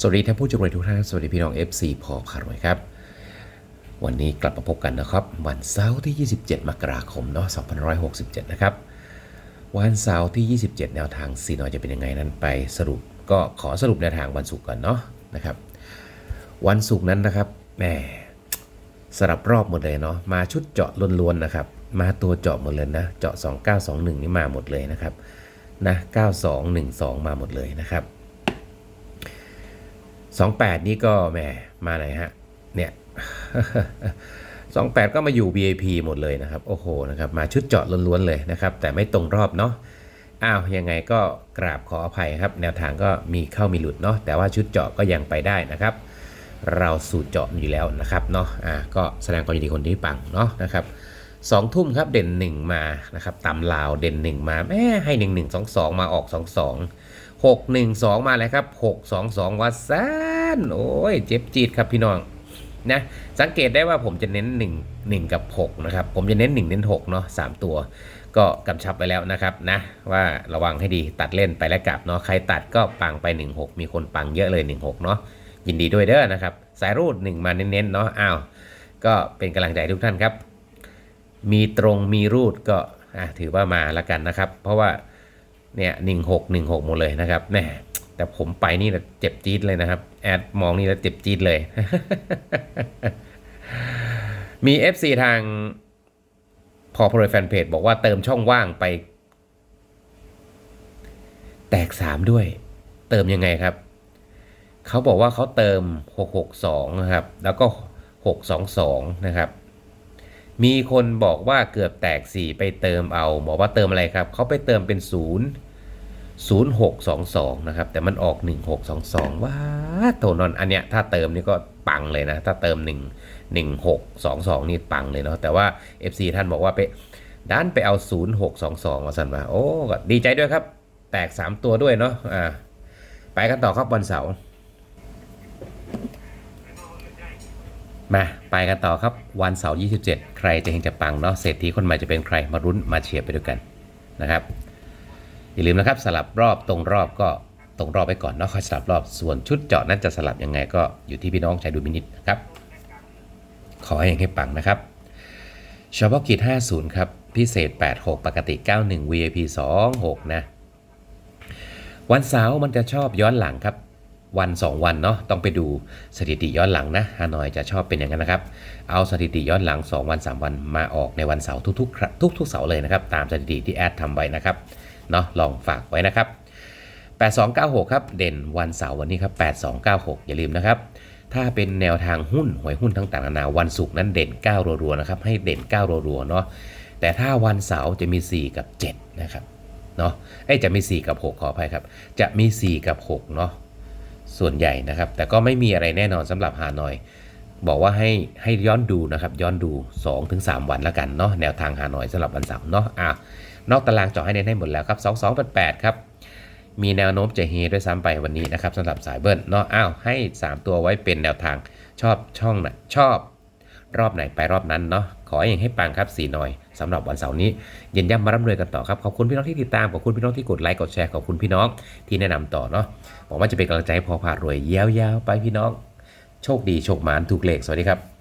สวัสดีท่านผู้ชมทุกท่านสวัสดีพี่น้อง FC พอพารวยครับ วันนี้กลับมาพบกันนะครับ วันเสาร์ที่ 27 มกราคมเนาะ2567 นะครับ วันเสาร์ที่ 27 แนวทางซีนอยจะเป็นยังไงนั้นไปสรุปก็ขอสรุปแนวทางวันศุกร์ก่อนเนาะนะครับ วันศุกร์นั้นนะครับแหมสลับรอบหมดเลยเนาะมาชุดเจาะล้วนๆนะครับ มาตัวเจาะหมดเลยนะ เจาะ 2921 นี่มาหมดเลยนะครับนะ9212 มาหมดเลยนะครับ 28 นี่ก็แหมมาไหนฮะ เนี่ย 28 ก็มาอยู่ VIP หมดเลยนะครับ โอ้โหนะครับ มาชุดเจาะล้วนๆเลยนะครับ แต่ไม่ตรงรอบเนาะอ้าว ยังไงก็กราบขออภัยครับ แนวทางก็มีเข้ามีหลุดเนาะแต่ว่าชุดเจาะก็ยังไปได้นะครับ เราสูตรเจาะอยู่แล้วนะครับเนาะอ่าก็แสดงความยินดีคนที่ปังเนาะนะครับสองทุ่มครับเด่นหนึ่งมานะครับตำลาวเด่นหนึ่งมาแม่ให้หนึ่งหนึ่งสองสองมาออกสอ งสองหกหนึ่งสองมาเลยครับหกสองสองวัดซนโอ้ยเจ็บจีดครับพี่น้องนะสังเกตได้ว่าผมจะเน้น 1 1 กับ 6 นะครับ ผมจะเน้น 1 เน้น 6 เนาะสามตัว ก็กำชับไปแล้วนะครับนะ ว่าระวังให้ดีตัดเล่นไปและกลับเนาะใครตัดก็ปังไป 16 มีคนปังเยอะเลย 16 เนาะยินดีด้วยเด้อนะครับ สายรูด 1 มาเน้นๆเนาะอ้าวก็เป็นกำลังใจทุกท่านครับ มีตรงมีรูดก็ถือว่ามาแล้วกันนะครับ เพราะว่า เนี่ยหนึ่งหกหนึ่งหกหมดเลยนะครับแหมแต่ผมไปนี่นะเจ็บจี๊ดเลยนะครับ แอดมองนี่แล้วเจ็บจี๊ดเลย มี FC ทางพอพลแฟนเพจบอกว่าเติมช่องว่างไป แตก3ด้วย เติมยังไงครับ เขาบอกว่าเขาเติม 662นะครับ แล้วก็ 622 นะครับ มีคนบอกว่าเกือบแตก 4 ไปเติมเอา บอกว่าเติมอะไรครับเขาไปเติมเป็น 0 0622 นะครับ แต่มันออก 1622 ว้าโถนอนอันเนี้ยถ้าเติมนี่ก็ปังเลยนะ ถ้าเติม 1 1622 นี่ปังเลยเนาะแต่ว่า FC ท่านบอกว่าไปด้านไปเอา 0622 มาสั่นมา โอ้ก็ดีใจด้วยครับ แตก 3 ตัวด้วยเนาะอ่าไปกันต่อครับวันเสาร์ มาไปกันต่อครับวันเสาร์27 ใครจะเฮงจะปังเนาะเศรษฐีคนใหม่จะเป็นใครมารุ้นมาเชียร์ไปด้วยกันนะครับอย่าลืมนะครับสลับรอบตรงรอบก็ตรงรอบไปก่อนเนาะค่อยสลับรอบส่วนชุดเจาะนั้นจะสลับยังไงก็อยู่ที่พี่น้องใช้ดูมินิตนะครับ ขอให้เฮงให้ปังนะครับเฉพาะกิจ50 ครับ พิเศษ 86 ปกติ 91 VIP 26 นะ วันเสาร์มันจะชอบย้อนหลังครับ วัน 2 วันเนาะต้องไปดูสถิติย้อนหลังนะฮานอยจะชอบเป็นอย่างนั้นนะครับ เอาสถิติย้อนหลัง 2 วัน 3 วันมาออกในวันเสาร์ทุกๆครั้งทุกเสาร์เลยนะครับ ตามสถิติที่แอดทำไว้นะครับเนาะลองฝากไว้นะครับ 8296 ครับ เด่นวันเสาร์วันนี้ครับ 8296 อย่าลืมนะครับ ถ้าเป็นแนวทางหุ้นหวยหุ้นทั้งต่างนานาวันศุกร์นั้นเด่น9รัวๆนะครับให้เด่น9รัวๆเนาะแต่ถ้าวันเสาร์จะมี 4 กับ 7 นะครับเนาะเอ้จะมี 4 กับ 6 ขออภัยครับ จะมี 4 กับ 6 เนาะ ส่วนใหญ่นะครับ แต่ก็ไม่มีอะไรแน่นอนสำหรับฮานอย บอกว่าให้ให้ย้อนดูนะครับ ย้อนดู 2-3 วันแล้วกันเนาะแนวทางฮานอยสำหรับวันเสาร์เนาะอะนอกตารางจอให้เน้นให้หมดแล้วครับ2288ครับมีแนวโน้มจะเฮด้วยซ้ำไปวันนี้นะครับสำหรับสายเบิร์นเนาะอ้าวให้ 3 ตัวไว้เป็นแนวทางชอบช่องนะชอบ รอบไหนไปรอบนั้นเนาะขออย่างให้ปังครับสีหน่อยสำหรับวันเสาร์นี้เย็นย่ำมาร่ำรวยกันต่อครับขอบคุณพี่น้องที่ติดตามขอบคุณพี่น้องที่กดไลค์กดแชร์ขอบคุณพี่น้องที่แนะนำต่อเนาะบอกว่าจะเป็นกำลังใจให้พอพารวยยาวๆไปพี่น้อง โชคดีโชคหมานถูกเลขสวัสดีครับ